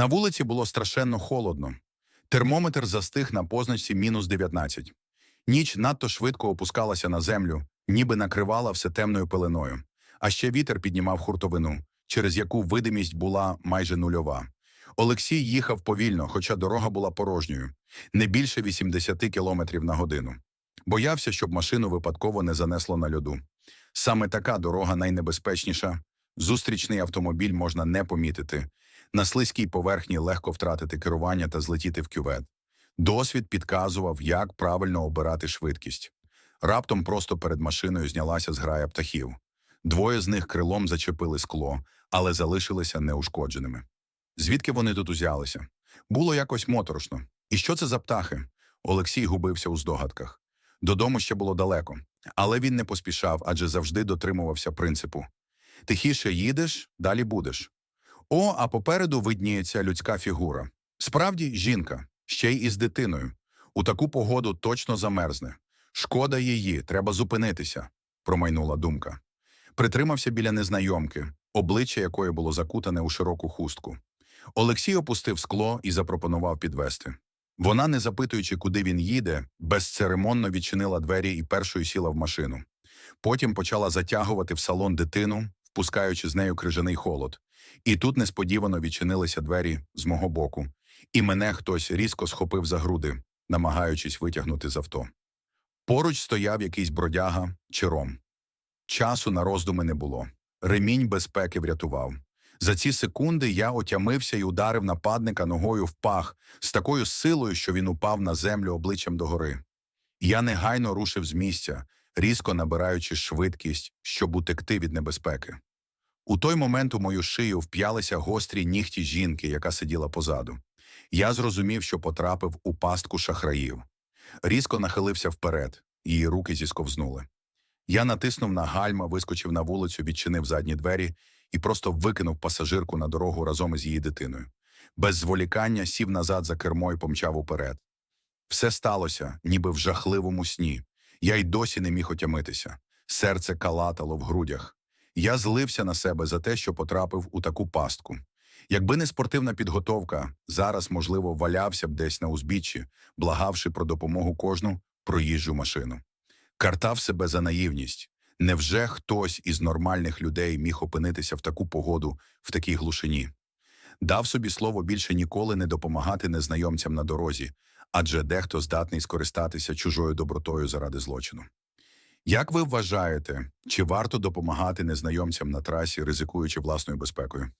На вулиці було страшенно холодно. Термометр застиг на позначці мінус 19. Ніч надто швидко опускалася на землю, ніби накривала все темною пеленою. А ще вітер піднімав хуртовину, через яку видимість була майже нульова. Олексій їхав повільно, хоча дорога була порожньою, не більше 80 кілометрів на годину. Боявся, щоб машину випадково не занесло на льоду. Саме така дорога найнебезпечніша. Зустрічний автомобіль можна не помітити. На слизькій поверхні легко втратити керування та злетіти в кювет. Досвід підказував, як правильно обирати швидкість. Раптом просто перед машиною знялася зграя птахів. Двоє з них крилом зачепили скло, але залишилися неушкодженими. Звідки вони тут узялися? Було якось моторошно. І що це за птахи? Олексій губився у здогадках. Додому ще було далеко, але він не поспішав, адже завжди дотримувався принципу. Тихіше їдеш, далі будеш. О, а попереду видніється людська фігура. Справді, жінка, ще й із дитиною. У таку погоду точно замерзне. Шкода її, треба зупинитися, промайнула думка. Притримався біля незнайомки, обличчя якої було закутане у широку хустку. Олексій опустив скло і запропонував підвести. Вона, не запитуючи, куди він їде, безцеремонно відчинила двері і першою сіла в машину. Потім почала затягувати в салон дитину, впускаючи з нею крижаний холод. І тут несподівано відчинилися двері з мого боку, і мене хтось різко схопив за груди, намагаючись витягнути з авто. Поруч стояв якийсь бродяга чи ром. Часу на роздуми не було. Ремінь безпеки врятував. За ці секунди я отямився і ударив нападника ногою в пах з такою силою, що він упав на землю обличчям догори. Я негайно рушив з місця, різко набираючи швидкість, щоб утекти від небезпеки. У той момент у мою шию вп'ялися гострі нігті жінки, яка сиділа позаду. Я зрозумів, що потрапив у пастку шахраїв. Різко нахилився вперед, її руки зісковзнули. Я натиснув на гальма, вискочив на вулицю, відчинив задні двері і просто викинув пасажирку на дорогу разом із її дитиною. Без зволікання сів назад за кермо і помчав уперед. Все сталося, ніби в жахливому сні. Я й досі не міг отямитися. Серце калатало в грудях. Я злився на себе за те, що потрапив у таку пастку. Якби не спортивна підготовка, зараз, можливо, валявся б десь на узбіччі, благавши про допомогу кожну проїжджу машину. Картав себе за наївність. Невже хтось із нормальних людей міг опинитися в таку погоду, в такій глушині? Дав собі слово більше ніколи не допомагати незнайомцям на дорозі, адже дехто здатний скористатися чужою добротою заради злочину. Як ви вважаєте, чи варто допомагати незнайомцям на трасі, ризикуючи власною безпекою?